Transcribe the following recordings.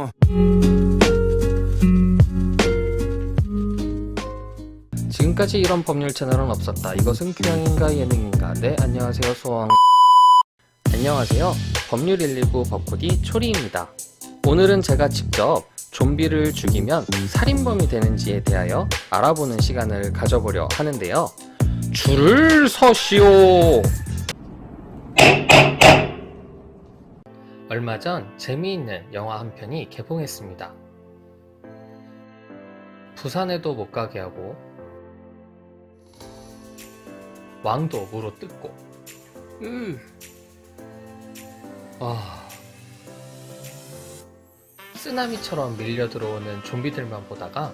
어. 지금까지 이런 법률 채널은 없었다. 이것은 교양인가 예능인가? 네, 안녕하세요. 소왕. 안녕하세요. 법률 119 법코디 초리입니다. 오늘은 제가 직접 좀비를 죽이면 살인범이 되는지에 대하여 알아보는 시간을 가져보려 하는데요. 줄을 서시오! 얼마 전 재미있는 영화 한 편이 개봉했습니다. 부산에도 못 가게 하고 왕도 무로 뜯고 으. 와 쓰나미처럼 밀려 들어오는 좀비들만 보다가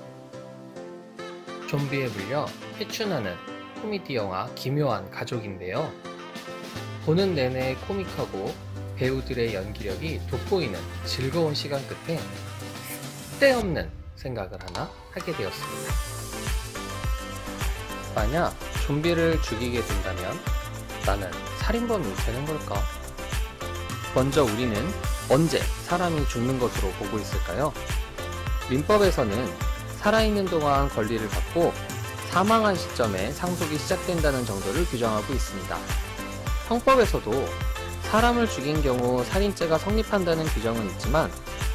좀비에 물려 해춘하는 코미디 영화 기묘한 가족인데요 보는 내내 코믹하고 배우들의 연기력이 돋보이는 즐거운 시간 끝에 때없는 생각을 하나 하게 되었습니다. 만약 좀비를 죽이게 된다면 나는 살인범이 되는 걸까? 먼저 우리는 언제 사람이 죽는 것으로 보고 있을까요? 민법에서는 살아있는 동안 권리를 받고 사망한 시점에 상속이 시작된다는 정도를 규정하고 있습니다. 형법에서도 사람을 죽인 경우 살인죄가 성립한다는 규정은 있지만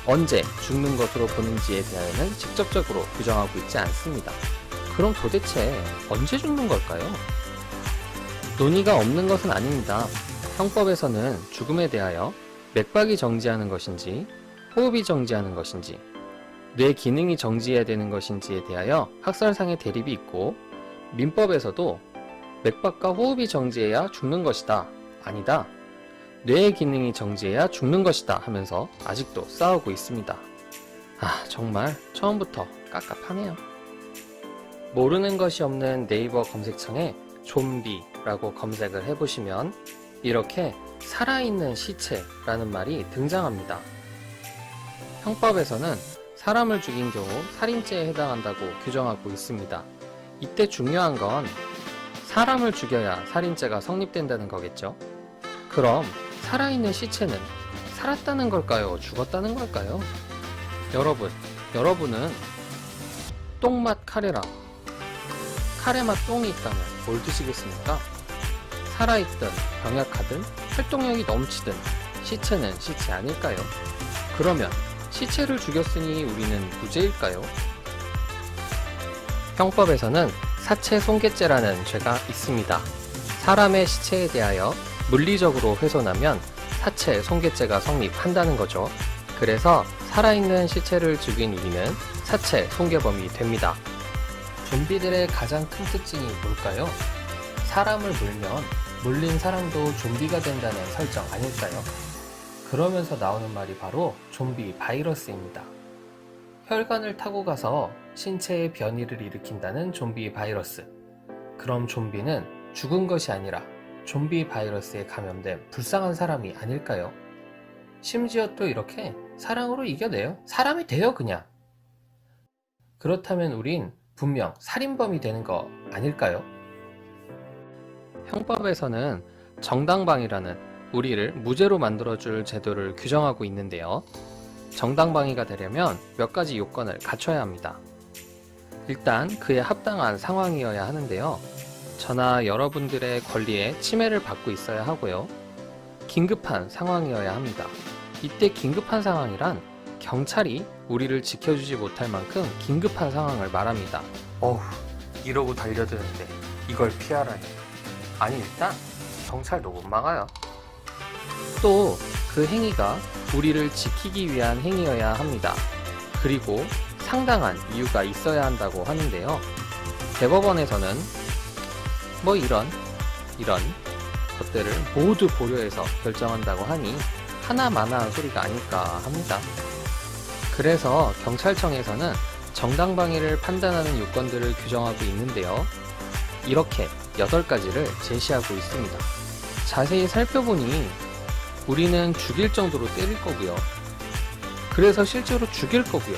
언제 죽는 것으로 보는지에 대하여는 직접적으로 규정하고 있지 않습니다. 그럼 도대체 언제 죽는 걸까요? 논의가 없는 것은 아닙니다. 형법에서는 죽음에 대하여 맥박이 정지하는 것인지 호흡이 정지하는 것인지 뇌 기능이 정지해야 되는 것인지에 대하여 학설상의 대립이 있고 민법에서도 맥박과 호흡이 정지해야 죽는 것이다. 아니다. 뇌의 기능이 정지해야 죽는 것이다 하면서 아직도 싸우고 있습니다. 아, 정말 처음부터 깝깝하네요. 모르는 것이 없는 네이버 검색창에 좀비라고 검색을 해보시면 이렇게 살아있는 시체라는 말이 등장합니다. 형법에서는 사람을 죽인 경우 살인죄에 해당한다고 규정하고 있습니다. 이때 중요한 건 사람을 죽여야 살인죄가 성립된다는 거겠죠? 그럼 살아있는 시체는 살았다는 걸까요? 죽었다는 걸까요? 여러분, 여러분은 똥맛 카레랑 카레맛 똥이 있다면 뭘 드시겠습니까? 살아있든 병약하든 활동력이 넘치든 시체는 시체 아닐까요? 그러면 시체를 죽였으니 우리는 무죄일까요? 형법에서는 사체 손괴죄라는 죄가 있습니다. 사람의 시체에 대하여 물리적으로 훼손하면 사체 손괴죄가 성립한다는 거죠. 그래서 살아있는 시체를 죽인 우리는 사체 손괴범이 됩니다. 좀비들의 가장 큰 특징이 뭘까요? 사람을 물면 물린 사람도 좀비가 된다는 설정 아닐까요? 그러면서 나오는 말이 바로 좀비 바이러스입니다. 혈관을 타고 가서 신체의 변이를 일으킨다는 좀비 바이러스. 그럼 좀비는 죽은 것이 아니라 좀비 바이러스에 감염된 불쌍한 사람이 아닐까요? 심지어 또 이렇게 사랑으로 이겨내요. 사람이 돼요, 그냥. 그렇다면 우린 분명 살인범이 되는 거 아닐까요? 형법에서는 정당방위라는 우리를 무죄로 만들어줄 제도를 규정하고 있는데요. 정당방위가 되려면 몇 가지 요건을 갖춰야 합니다. 일단 그에 합당한 상황이어야 하는데요. 저나 여러분들의 권리에 침해를 받고 있어야 하고요. 긴급한 상황이어야 합니다. 이때 긴급한 상황이란 경찰이 우리를 지켜주지 못할 만큼 긴급한 상황을 말합니다. 어후, 이러고 달려드는데 이걸 피하라니. 아니, 일단 경찰도 못 막아요. 또 그 행위가 우리를 지키기 위한 행위여야 합니다. 그리고 상당한 이유가 있어야 한다고 하는데요. 대법원에서는 뭐 이런, 이런 것들을 모두 고려해서 결정한다고 하니 하나마나한 소리가 아닐까 합니다. 그래서 경찰청에서는 정당방위를 판단하는 요건들을 규정하고 있는데요. 이렇게 8가지를 제시하고 있습니다. 자세히 살펴보니 우리는 죽일 정도로 때릴 거고요. 그래서 실제로 죽일 거고요.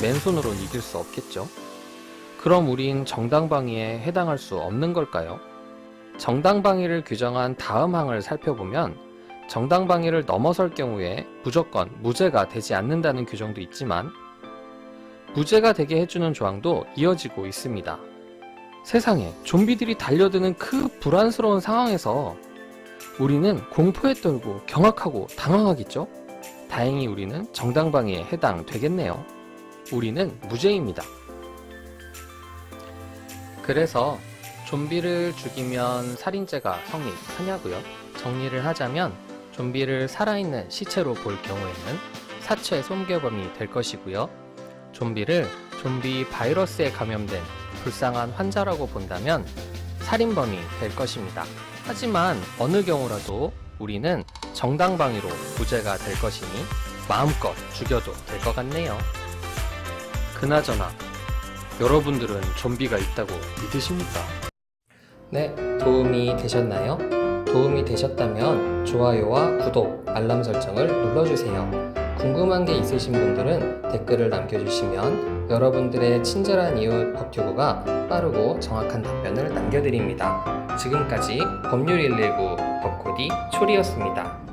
맨손으로는 이길 수 없겠죠. 그럼 우린 정당방위에 해당할 수 없는 걸까요? 정당방위를 규정한 다음 항을 살펴보면 정당방위를 넘어설 경우에 무조건 무죄가 되지 않는다는 규정도 있지만 무죄가 되게 해주는 조항도 이어지고 있습니다. 세상에 좀비들이 달려드는 그 불안스러운 상황에서 우리는 공포에 떨고 경악하고 당황하겠죠? 다행히 우리는 정당방위에 해당되겠네요. 우리는 무죄입니다. 그래서 좀비를 죽이면 살인죄가 성립하냐고요? 정리를 하자면 좀비를 살아있는 시체로 볼 경우에는 사체 손괴범이 될 것이고요. 좀비를 좀비 바이러스에 감염된 불쌍한 환자라고 본다면 살인범이 될 것입니다. 하지만 어느 경우라도 우리는 정당방위로 무죄가 될 것이니 마음껏 죽여도 될 것 같네요. 그나저나 여러분들은 좀비가 있다고 믿으십니까? 네, 도움이 되셨나요? 도움이 되셨다면 좋아요와 구독, 알람 설정을 눌러주세요. 궁금한 게 있으신 분들은 댓글을 남겨주시면 여러분들의 친절한 이웃 법튜브가 빠르고 정확한 답변을 남겨드립니다. 지금까지 법률 119 법코디 초리였습니다.